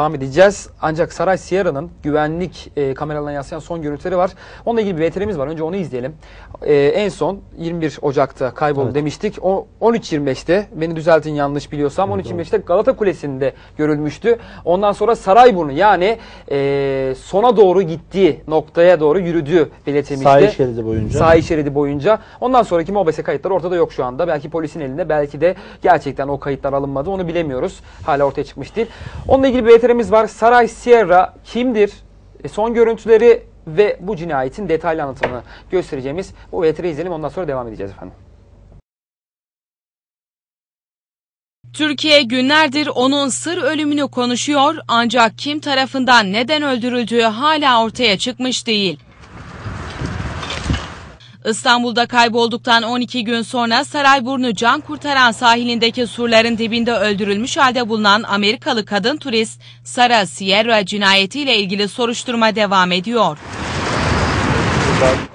Devam edeceğiz. Ancak Saray Sierra'nın güvenlik e, kameralarına yansıyan son görüntüleri var. Onunla ilgili bir VTR'miz var. Önce onu izleyelim. E, en son 21 Ocak'ta kayboldu Evet. demiştik. O 13.25'te beni düzeltin yanlış biliyorsam 13.25'te Galata Kulesi'nde görülmüştü. Ondan sonra Sarayburnu yani e, sona doğru gittiği noktaya doğru yürüdüğü belirtilmişti. Sahil şeridi boyunca. Sahil şeridi boyunca. Ondan sonraki MOBESE kayıtları ortada yok şu anda. Belki polisin elinde belki de gerçekten o kayıtlar alınmadı. Onu bilemiyoruz. Hala ortaya çıkmış değil. Onunla ilgili bir VTR'miz var. Saray Sierra kimdir? E, son görüntüleri ve bu cinayetin detaylı anlatımını göstereceğimiz bu VTR'yi izleyelim. Ondan sonra devam edeceğiz efendim. Türkiye günlerdir onun sır ölümünü konuşuyor ancak kim tarafından neden öldürüldüğü hala ortaya çıkmış değil. İstanbul'da kaybolduktan 12 gün sonra Sarayburnu Can Kurtaran sahilindeki surların dibinde öldürülmüş halde bulunan Amerikalı kadın turist Sara Sierra cinayetiyle ilgili soruşturma devam ediyor.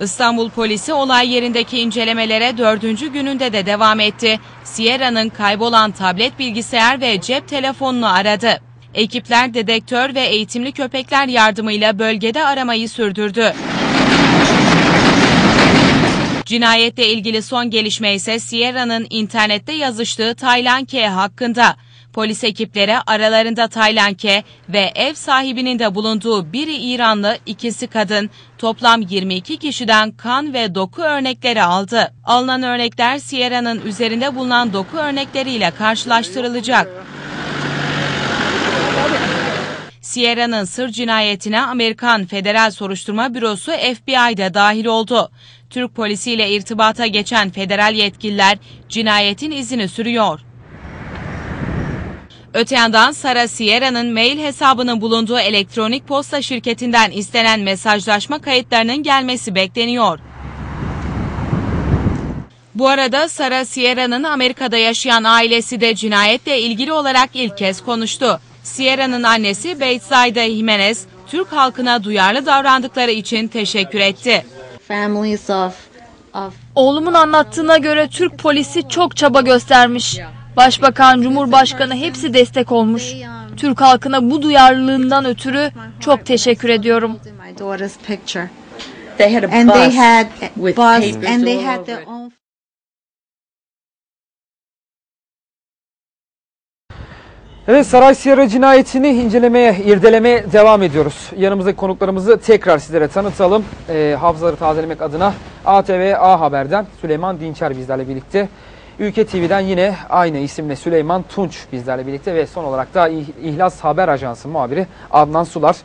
İstanbul polisi olay yerindeki incelemelere dördüncü gününde de devam etti. Sierra'nın kaybolan tablet bilgisayar ve cep telefonunu aradı. Ekipler dedektör ve eğitimli köpekler yardımıyla bölgede aramayı sürdürdü. Cinayetle ilgili son gelişme ise Sierra'nın internette yazıştığı Taylan K hakkında. Polis ekipleri aralarında Taylan K ve ev sahibinin de bulunduğu biri İranlı, ikisi kadın, toplam 22 kişiden kan ve doku örnekleri aldı. Alınan örnekler Sierra'nın üzerinde bulunan doku örnekleriyle karşılaştırılacak. Sierra'nın sır cinayetine Amerikan Federal Soruşturma Bürosu FBI'de dahil oldu. Türk polisiyle irtibata geçen federal yetkililer cinayetin izini sürüyor. Öte yandan Sara Sierra'nın mail hesabının bulunduğu elektronik posta şirketinden istenen mesajlaşma kayıtlarının gelmesi bekleniyor. Bu arada Sara Sierra'nın Amerika'da yaşayan ailesi de cinayetle ilgili olarak ilk kez konuştu. Sierra'nın annesi Beytzaide Jimenez, Türk halkına duyarlı davrandıkları için teşekkür etti. Families of of Oğlumun anlattığına göre Türk polisi çok çaba göstermiş. Başbakan, Cumhurbaşkanı hepsi destek olmuş. Türk halkına bu duyarlılığından ötürü çok teşekkür ediyorum. my daughter's picture. They had a And bus they had with bus papers and they all had over their it. own Evet Saray Sierra cinayetini incelemeye, irdelemeye devam ediyoruz. Yanımızdaki konuklarımızı tekrar sizlere tanıtalım. Ee, hafızaları tazelemek adına ATV A Haber'den Süleyman Dinçer bizlerle birlikte. Ülke TV'den yine aynı isimle Süleyman Tunç bizlerle birlikte ve son olarak da İh- İhlas Haber Ajansı muhabiri Adnan Sular.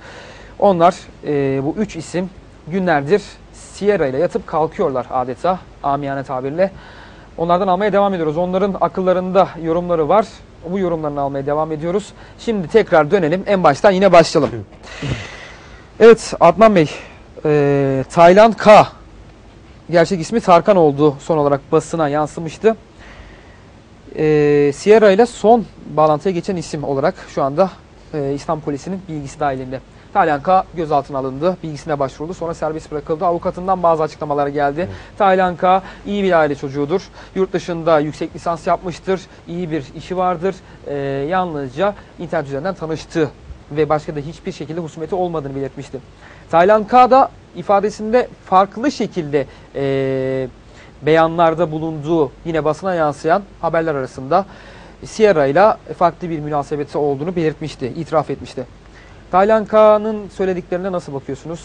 Onlar e, bu üç isim günlerdir Sierra ile yatıp kalkıyorlar adeta amiyane tabirle. Onlardan almaya devam ediyoruz. Onların akıllarında yorumları var. Bu yorumlarını almaya devam ediyoruz. Şimdi tekrar dönelim. En baştan yine başlayalım. Evet Adnan Bey, e, Taylan K. Gerçek ismi Tarkan olduğu son olarak basına yansımıştı. E, Sierra ile son bağlantıya geçen isim olarak şu anda e, İstanbul Polisi'nin bilgisi dahilinde. Taylan K gözaltına alındı, bilgisine başvuruldu, sonra serbest bırakıldı. Avukatından bazı açıklamalar geldi. Taylan K iyi bir aile çocuğudur. Yurt dışında yüksek lisans yapmıştır, iyi bir işi vardır. E, yalnızca internet üzerinden tanıştı ve başka da hiçbir şekilde husumeti olmadığını belirtmişti. Taylan K da ifadesinde farklı şekilde e, beyanlarda bulunduğu yine basına yansıyan haberler arasında Sierra ile farklı bir münasebeti olduğunu belirtmişti, itiraf etmişti. Taylan K'nın söylediklerine nasıl bakıyorsunuz?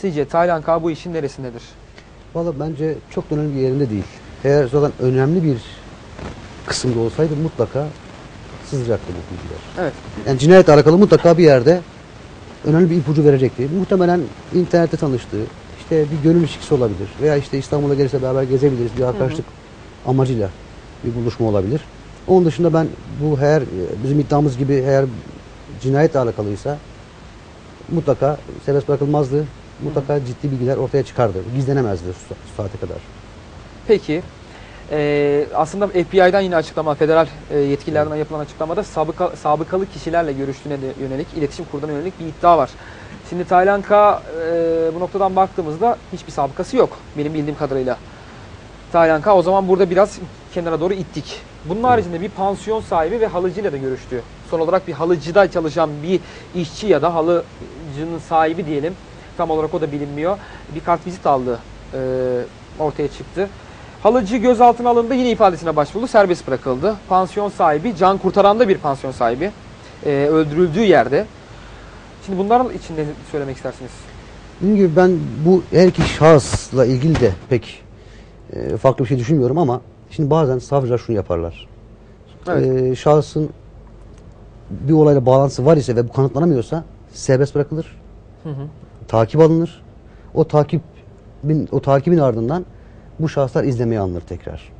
Sizce Taylan K bu işin neresindedir? Valla bence çok da önemli bir yerinde değil. Eğer zaten önemli bir kısımda olsaydı mutlaka sızacaktı bu bilgiler. Evet. Yani cinayetle alakalı mutlaka bir yerde önemli bir ipucu verecekti. Muhtemelen internette tanıştığı, işte bir gönül ilişkisi olabilir. Veya işte İstanbul'a gelirse beraber gezebiliriz. Bir arkadaşlık amacıyla bir buluşma olabilir. Onun dışında ben bu eğer e, bizim iddiamız gibi eğer cinayetle alakalıysa mutlaka serbest bırakılmazdı. Mutlaka ciddi bilgiler ortaya çıkardı. Gizlenemezdi şu saate kadar. Peki e, aslında FBI'den yine açıklama, federal e, yetkililerden yapılan açıklamada sabıka, sabıkalı kişilerle görüştüğüne de yönelik, iletişim kurduğuna yönelik bir iddia var. Şimdi Taylan K e, bu noktadan baktığımızda hiçbir sabıkası yok benim bildiğim kadarıyla. Taylan K o zaman burada biraz kenara doğru ittik. Bunun haricinde bir pansiyon sahibi ve halıcıyla da görüştü Son olarak bir halıcıda çalışan bir işçi ya da halıcının sahibi diyelim. Tam olarak o da bilinmiyor. Bir kartvizit aldı e, ortaya çıktı. Halıcı gözaltına alındı yine ifadesine başvurdu serbest bırakıldı. Pansiyon sahibi can kurtaran da bir pansiyon sahibi e, öldürüldüğü yerde. Şimdi bunların için ne söylemek istersiniz? Dediğim gibi ben bu her iki şahısla ilgili de pek e, farklı bir şey düşünmüyorum ama şimdi bazen savcılar şunu yaparlar. Evet. E, şahsın bir olayla bağlantısı var ise ve bu kanıtlanamıyorsa serbest bırakılır. Takip alınır. O takibin o takibin ardından bu şahıslar izlemeye alınır tekrar.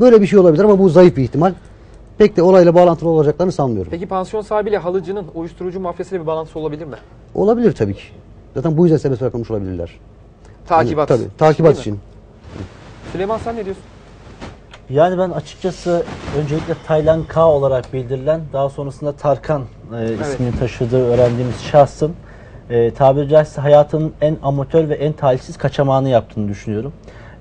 Böyle bir şey olabilir ama bu zayıf bir ihtimal. Pek de olayla bağlantılı olacaklarını sanmıyorum. Peki pansiyon sahibiyle halıcının uyuşturucu mafyasıyla bir bağlantısı olabilir mi? Olabilir tabii ki. Zaten bu yüzden serbest bırakılmış olabilirler. Takibat. Yani, tabii, takibat için. Süleyman sen ne diyorsun? Yani ben açıkçası öncelikle Taylan K olarak bildirilen daha sonrasında Tarkan e, ismini taşıdığı öğrendiğimiz şahsın e, tabiri caizse hayatının en amatör ve en talihsiz kaçamağını yaptığını düşünüyorum.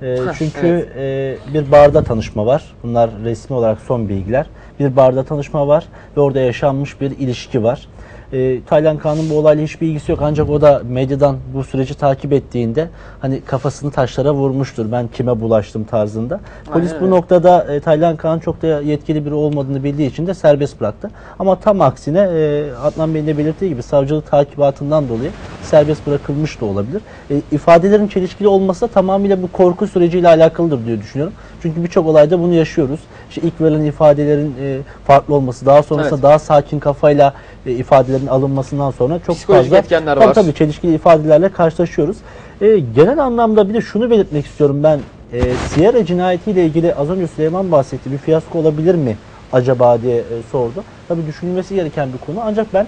E, çünkü e, bir barda tanışma var. Bunlar resmi olarak son bilgiler. Bir barda tanışma var ve orada yaşanmış bir ilişki var. E, Taylan Kağan'ın bu olayla hiçbir ilgisi yok ancak o da medyadan bu süreci takip ettiğinde hani kafasını taşlara vurmuştur. Ben kime bulaştım tarzında. Polis Aynen bu öyle. noktada e, Taylan Kaan çok da yetkili biri olmadığını bildiği için de serbest bıraktı. Ama tam aksine e, Adnan Bey'in de belirttiği gibi savcılık takibatından dolayı serbest bırakılmış da olabilir. E, ifadelerin çelişkili olması da tamamıyla bu korku süreciyle alakalıdır diye düşünüyorum. Çünkü birçok olayda bunu yaşıyoruz. İşte ilk verilen ifadelerin e, farklı olması, daha sonrasında Evet. daha sakin kafayla e, ifadelerin alınmasından sonra çok Psikolojik fazla etkenler tabii, var. tabii çelişkili ifadelerle karşılaşıyoruz. E, genel anlamda bir de şunu belirtmek istiyorum ben. E, Sierra cinayetiyle ilgili az önce Süleyman bahsetti. Bir fiyasko olabilir mi acaba diye e, sordu. Tabii düşünülmesi gereken bir konu. Ancak ben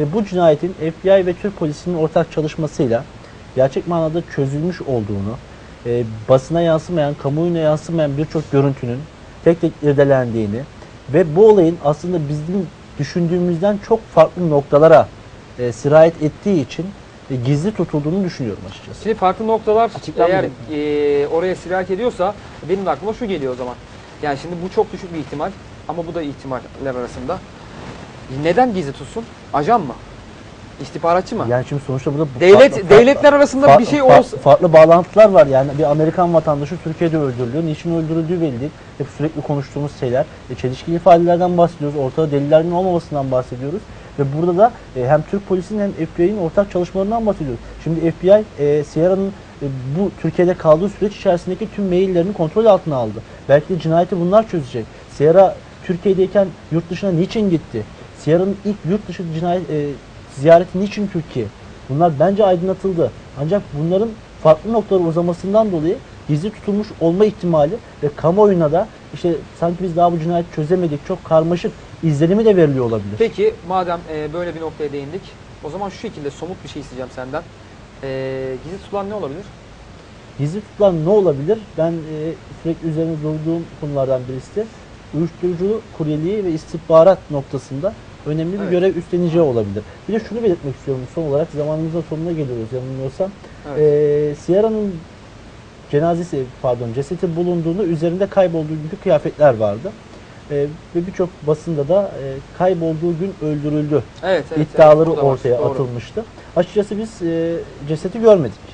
e, bu cinayetin FBI ve Türk polisinin ortak çalışmasıyla gerçek manada çözülmüş olduğunu, e, basına yansımayan, kamuoyuna yansımayan birçok görüntünün tek tek irdelendiğini ve bu olayın aslında bizim düşündüğümüzden çok farklı noktalara e, sirayet ettiği için e, gizli tutulduğunu düşünüyorum açıkçası. Şimdi farklı noktalar eğer e, oraya sirayet ediyorsa benim aklıma şu geliyor o zaman. Yani şimdi bu çok düşük bir ihtimal ama bu da ihtimaller arasında. Neden gizli tutsun? Ajan mı? İstihbaratçı mı? Yani şimdi sonuçta burada bu Devlet farklı- devletler arasında Fa- bir şey fa- olsa farklı bağlantılar var yani bir Amerikan vatandaşı Türkiye'de öldürülüyor. Niçin öldürüldüğü belli değil. Hep sürekli konuştuğumuz şeyler. E, çelişkili ifadelerden bahsediyoruz. Ortada delillerin olmamasından bahsediyoruz. Ve burada da e, hem Türk polisinin hem FBI'nin ortak çalışmalarından bahsediyoruz. Şimdi FBI e, Sierra'nın e, bu Türkiye'de kaldığı süreç içerisindeki tüm maillerini kontrol altına aldı. Belki de cinayeti bunlar çözecek. Sierra Türkiye'deyken yurt dışına niçin gitti? Sierra'nın ilk yurt dışı cinayet e, ziyareti niçin Türkiye? Bunlar bence aydınlatıldı. Ancak bunların farklı noktalara uzamasından dolayı gizli tutulmuş olma ihtimali ve kamuoyuna da işte sanki biz daha bu cinayeti çözemedik, çok karmaşık izlenimi de veriliyor olabilir. Peki madem e, böyle bir noktaya değindik o zaman şu şekilde somut bir şey isteyeceğim senden. E, gizli tutulan ne olabilir? Gizli tutulan ne olabilir? Ben e, sürekli üzerine durduğum konulardan birisi de uyuşturucu kuryeliği ve istihbarat noktasında önemli bir Evet. görev üstleneceği olabilir. Bir de şunu belirtmek istiyorum son olarak zamanımızın sonuna geliyoruz yanılmıyorsam. Evet. Ee, Sierra'nın cenazesi pardon cesedi bulunduğunda üzerinde kaybolduğu günkü kıyafetler vardı. Ee, ve birçok basında da e, kaybolduğu gün öldürüldü Evet, evet. iddiaları evet, var. ortaya Doğru. atılmıştı. Açıkçası biz e, cesedi görmedik.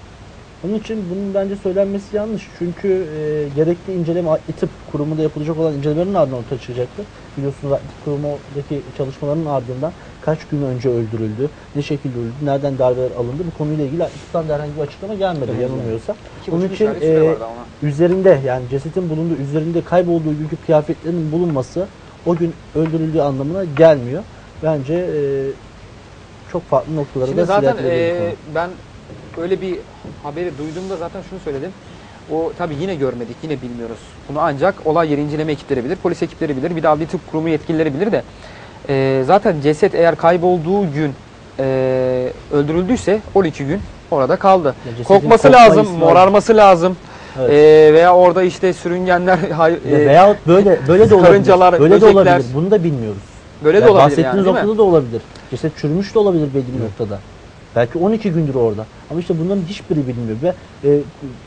Onun için bunun bence söylenmesi yanlış. Çünkü e, gerekli inceleme tıp kurumunda yapılacak olan incelemelerin ardından ortaya çıkacaktı. Biliyorsunuz tıp kurumundaki çalışmaların ardından kaç gün önce öldürüldü, ne şekilde öldü, nereden darbeler alındı bu konuyla ilgili adli tıptan da herhangi bir açıklama gelmedi yanılmıyorsa. İki Onun için e, üzerinde yani cesetin bulunduğu üzerinde kaybolduğu günkü kıyafetlerin bulunması o gün öldürüldüğü anlamına gelmiyor. Bence e, çok farklı noktalara Şimdi da zaten e, ben öyle bir haberi duyduğumda zaten şunu söyledim. O tabii yine görmedik, yine bilmiyoruz. Bunu ancak olay yeri inceleme ekipleri bilir, polis ekipleri bilir, bir de adli tıp kurumu yetkilileri bilir de. e, zaten ceset eğer kaybolduğu gün e, öldürüldüyse 12 gün orada kaldı. Kokması kokma lazım, var. morarması lazım. Evet. E, veya orada işte sürüngenler, e, veyahut böyle böyle de olabilir. böyle de böcekler. olabilir. Bunu da bilmiyoruz. böyle de Yani olabilir bahsettiğiniz yani noktada da olabilir. Ceset çürümüş de olabilir belli bir noktada. Belki 12 gündür orada. Ama işte bunların hiçbiri bilinmiyor ve e,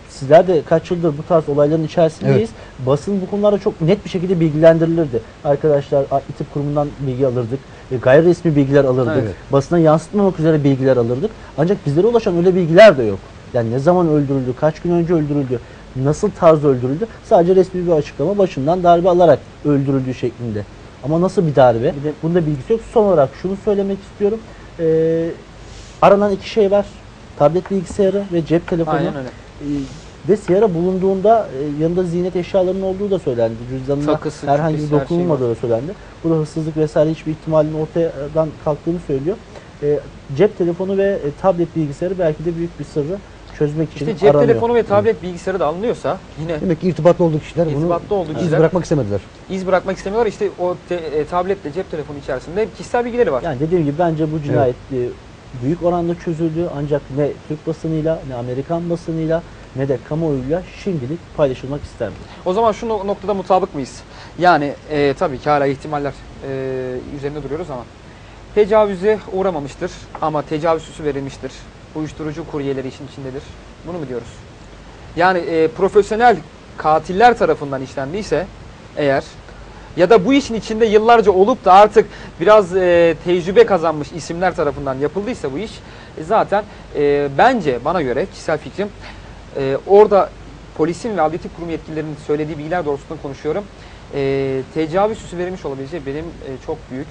sizler de kaç yıldır bu tarz olayların içerisindeyiz. Basın bu konularda çok net bir şekilde bilgilendirilirdi. Arkadaşlar İTİB kurumundan bilgi alırdık. E, gayri resmi bilgiler alırdık. Evet. Basına yansıtmamak üzere bilgiler alırdık. Ancak bizlere ulaşan öyle bilgiler de yok. Yani ne zaman öldürüldü, kaç gün önce öldürüldü, nasıl tarz öldürüldü? Sadece resmi bir açıklama başından darbe alarak öldürüldüğü şeklinde. Ama nasıl bir darbe? Bir de- Bunda bilgisi yok. Son olarak şunu söylemek istiyorum. Ee, aranan iki şey var. Tablet bilgisayarı ve cep telefonu. Aynen öyle. Ee, ve Sierra bulunduğunda e, yanında ziynet eşyalarının olduğu da söylendi. Cüzdanına Takısı, herhangi bir şey dokunulmadığı da söylendi. Bu da hırsızlık vesaire hiçbir ihtimalin ortadan kalktığını söylüyor. Ee, cep telefonu ve e, tablet bilgisayarı belki de büyük bir sırrı çözmek için İşte cep aranıyor. telefonu ve tablet bilgisayarı da alınıyorsa yine Demek ki irtibatlı olduğu kişiler bunu İrtibatlı olduğu iz kişiler- bırakmak istemediler. iz bırakmak istemiyorlar. İşte o te- e, tabletle cep telefonu içerisinde kişisel bilgileri var. Yani dediğim gibi bence bu cinayet e, büyük oranda çözüldü ancak ne Türk basınıyla ne Amerikan basınıyla ne de kamuoyuyla şimdilik paylaşılmak istenmiyor. O zaman şu no- noktada mutabık mıyız? Yani e, tabii ki hala ihtimaller e, üzerinde duruyoruz ama tecavüze uğramamıştır ama tecavüz süsü verilmiştir. Uyuşturucu kuryeleri işin içindedir. Bunu mu diyoruz? Yani e, profesyonel katiller tarafından işlendiyse eğer ya da bu işin içinde yıllarca olup da artık biraz e, tecrübe kazanmış isimler tarafından yapıldıysa bu iş e, zaten e, bence bana göre kişisel fikrim e, orada polisin ve adliyetik kurum yetkililerinin söylediği bilgiler doğrultusunda konuşuyorum. E, tecavüz süsü verilmiş olabileceği benim e, çok büyük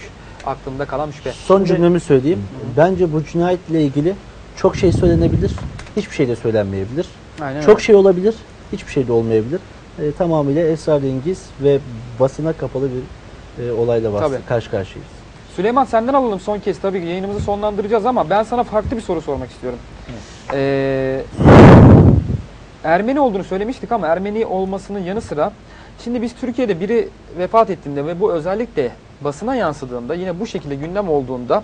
aklımda kalan bir şüphe. Son cümlemi söyleyeyim. Bence bu cinayetle ilgili çok şey söylenebilir, hiçbir şey de söylenmeyebilir. Aynen Çok öyle. şey olabilir, hiçbir şey de olmayabilir. E, tamamıyla esrarengiz ve basına kapalı bir e, olayla bas- Tabii. karşı karşıyayız. Süleyman senden alalım son kez tabii ki yayınımızı sonlandıracağız ama ben sana farklı bir soru sormak istiyorum. Ee, Ermeni olduğunu söylemiştik ama Ermeni olmasının yanı sıra şimdi biz Türkiye'de biri vefat ettiğinde ve bu özellikle basına yansıdığında yine bu şekilde gündem olduğunda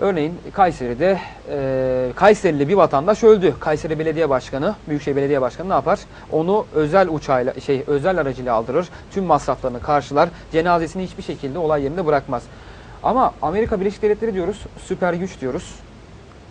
örneğin Kayseri'de e, Kayserili bir vatandaş öldü. Kayseri Belediye Başkanı, Büyükşehir Belediye Başkanı ne yapar? Onu özel uçağıyla şey özel aracıyla aldırır. Tüm masraflarını karşılar. Cenazesini hiçbir şekilde olay yerinde bırakmaz. Ama Amerika Birleşik Devletleri diyoruz, süper güç diyoruz.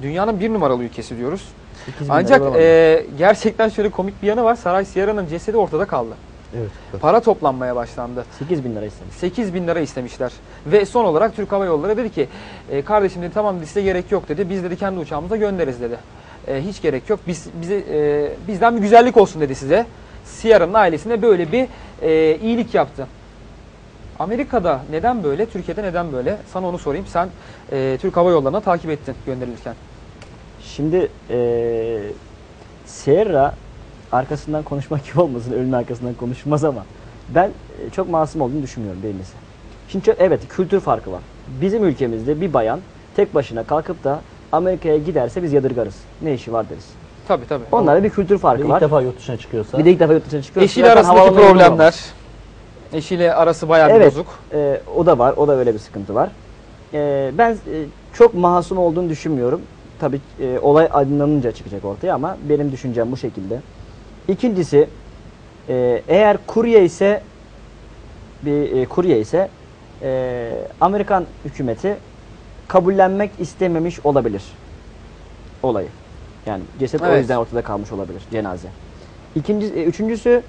Dünyanın bir numaralı ülkesi diyoruz. 8 bin lira Ancak e, gerçekten şöyle komik bir yanı var. Saray Sierra'nın cesedi ortada kaldı. Evet. Para toplanmaya başlandı. 8 bin lira istemiş. 8 bin lira istemişler. Ve son olarak Türk Hava Yolları dedi ki e, kardeşim dedi tamam size gerek yok dedi. Biz dedi kendi uçağımıza göndeririz dedi. E, hiç gerek yok. Biz bize e, bizden bir güzellik olsun dedi size. Sierra'nın ailesine böyle bir e, iyilik yaptı. Amerika'da neden böyle? Türkiye'de neden böyle? Sana onu sorayım. Sen e, Türk Hava Yolları'na takip ettin gönderilirken. Şimdi eee Sierra arkasından konuşmak gibi olmasın, ölünün arkasından konuşmaz ama ben e, çok masum olduğunu düşünmüyorum birincisi. Şimdi çok- evet kültür farkı var. Bizim ülkemizde bir bayan tek başına kalkıp da Amerika'ya giderse biz yadırgarız. Ne işi var deriz. Tabii tabii. Onlarda bir kültür farkı ilk var. defa yurt dışına çıkıyorsa. Bir de ilk defa yurt dışına çıkıyor. Eşiyle arasındaki problemler. Eşiyle arası bayağı bir Evet. bozuk. Ee, o da var. O da öyle bir sıkıntı var. Ee, ben e, çok masum olduğunu düşünmüyorum. Tabii e, olay aydınlanınca çıkacak ortaya ama benim düşüncem bu şekilde. İkincisi e, eğer kurye ise bir e, kurye ise e, Amerikan hükümeti kabullenmek istememiş olabilir olayı. Yani ceset o Evet. yüzden ortada kalmış olabilir cenaze. İkinci, e, üçüncüsü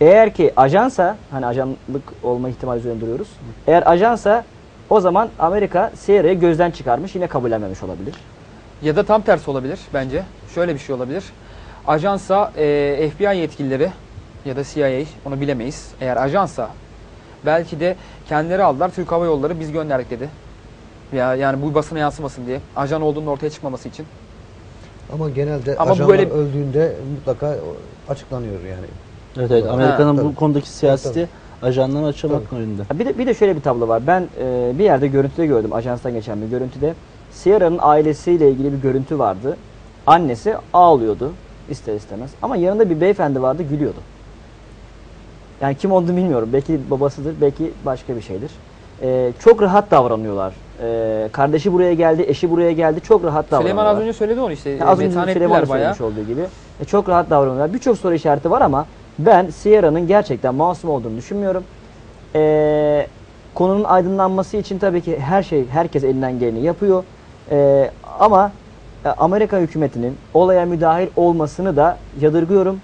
eğer ki ajansa hani ajanlık olma ihtimali üzerinde duruyoruz. Eğer ajansa o zaman Amerika Sierra'yı gözden çıkarmış yine kabullenmemiş olabilir. Ya da tam tersi olabilir bence. Şöyle bir şey olabilir. Ajansa e, FBI yetkilileri ya da CIA onu bilemeyiz. Eğer ajansa belki de kendileri aldılar Türk Hava Yolları biz gönderdik dedi. Ya yani bu basına yansımasın diye. Ajan olduğunun ortaya çıkmaması için. Ama genelde Ama ajanlar böyle- öldüğünde mutlaka açıklanıyor yani. Evet evet Amerika'nın Ha, bu tabii. konudaki siyaseti Tabii, ajandan açılmak yönünde. Bir de, bir de şöyle bir tablo var. Ben e, bir yerde görüntüde gördüm. Ajanstan geçen bir görüntüde. Sierra'nın ailesiyle ilgili bir görüntü vardı. Annesi ağlıyordu ister istemez. Ama yanında bir beyefendi vardı gülüyordu. Yani kim olduğunu bilmiyorum. Belki babasıdır, belki başka bir şeydir. E, çok rahat davranıyorlar. E, kardeşi buraya geldi, eşi buraya geldi. Çok rahat davranıyorlar. Süleyman az önce söyledi onu işte. Ya az önce Metanetliler Süleyman'ın bayağı. olduğu gibi. E, çok rahat davranıyorlar. Birçok soru işareti var ama ben Sierra'nın gerçekten masum olduğunu düşünmüyorum. E, konunun aydınlanması için tabii ki her şey, herkes elinden geleni yapıyor. E, ama e, Amerika hükümetinin olaya müdahil olmasını da yadırgıyorum.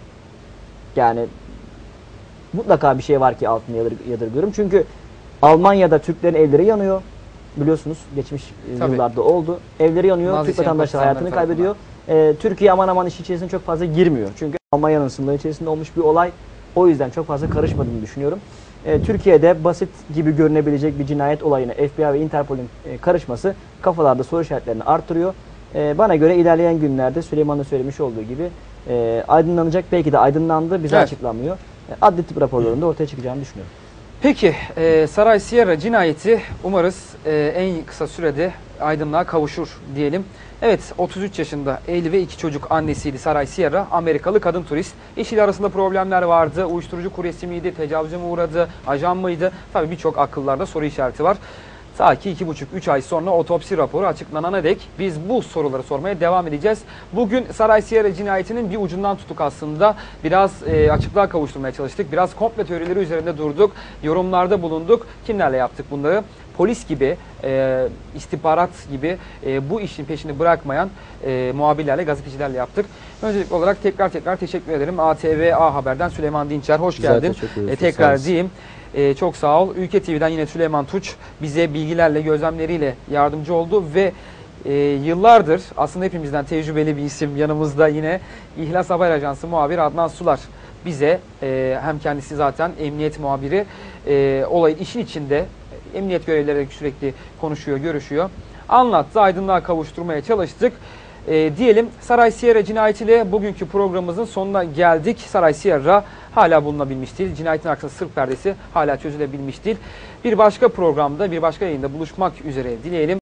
Yani mutlaka bir şey var ki altını yadır- yadırgıyorum. Çünkü Almanya'da Türklerin evleri yanıyor. Biliyorsunuz geçmiş e, Tabii. yıllarda oldu. Evleri yanıyor. Nazi Türk vatandaşları hayatını kaybediyor. E, Türkiye aman aman iş içerisine çok fazla girmiyor. Çünkü Almanya'nın sınırları içerisinde olmuş bir olay. O yüzden çok fazla karışmadığını düşünüyorum. E, Türkiye'de basit gibi görünebilecek bir cinayet olayına FBI ve Interpol'ün e, karışması kafalarda soru işaretlerini artırıyor. E, bana göre ilerleyen günlerde Süleyman'ın söylemiş olduğu gibi e, aydınlanacak. Belki de aydınlandı. Bize Evet. açıklanmıyor. E, adli tıp raporlarında ortaya çıkacağını düşünüyorum. Peki e, Saray Sierra cinayeti umarız e, en kısa sürede aydınlığa kavuşur diyelim. Evet 33 yaşında evli ve iki çocuk annesiydi Saray Sierra. Amerikalı kadın turist. Eşiyle arasında problemler vardı. Uyuşturucu kuryesi miydi? Tecavüze mi uğradı? Ajan mıydı? Tabii birçok akıllarda soru işareti var. Ta ki 2,5-3 ay sonra otopsi raporu açıklanana dek biz bu soruları sormaya devam edeceğiz. Bugün Saray Sierra cinayetinin bir ucundan tutuk aslında. Biraz e, açıklığa kavuşturmaya çalıştık. Biraz komple teorileri üzerinde durduk. Yorumlarda bulunduk. Kimlerle yaptık bunları? Polis gibi, e, istihbarat gibi e, bu işin peşini bırakmayan e, muhabirlerle, gazetecilerle yaptık. Öncelikli olarak tekrar tekrar teşekkür ederim. ATV A Haber'den Süleyman Dinçer hoş Güzel, geldin. E, tekrar diyeyim. E, çok sağ ol. Ülke TV'den yine Süleyman Tuç bize bilgilerle, gözlemleriyle yardımcı oldu ve e, yıllardır aslında hepimizden tecrübeli bir isim yanımızda yine İhlas Haber Ajansı muhabir Adnan Sular bize e, hem kendisi zaten emniyet muhabiri e, olayın işin içinde emniyet görevlileri sürekli konuşuyor, görüşüyor. Anlattı, aydınlığa kavuşturmaya çalıştık. E, diyelim Saray Sierra cinayetiyle bugünkü programımızın sonuna geldik. Saray Sierra hala bulunabilmiş değil. Cinayetin arkasında sır perdesi hala çözülebilmiş değil. Bir başka programda, bir başka yayında buluşmak üzere dileyelim.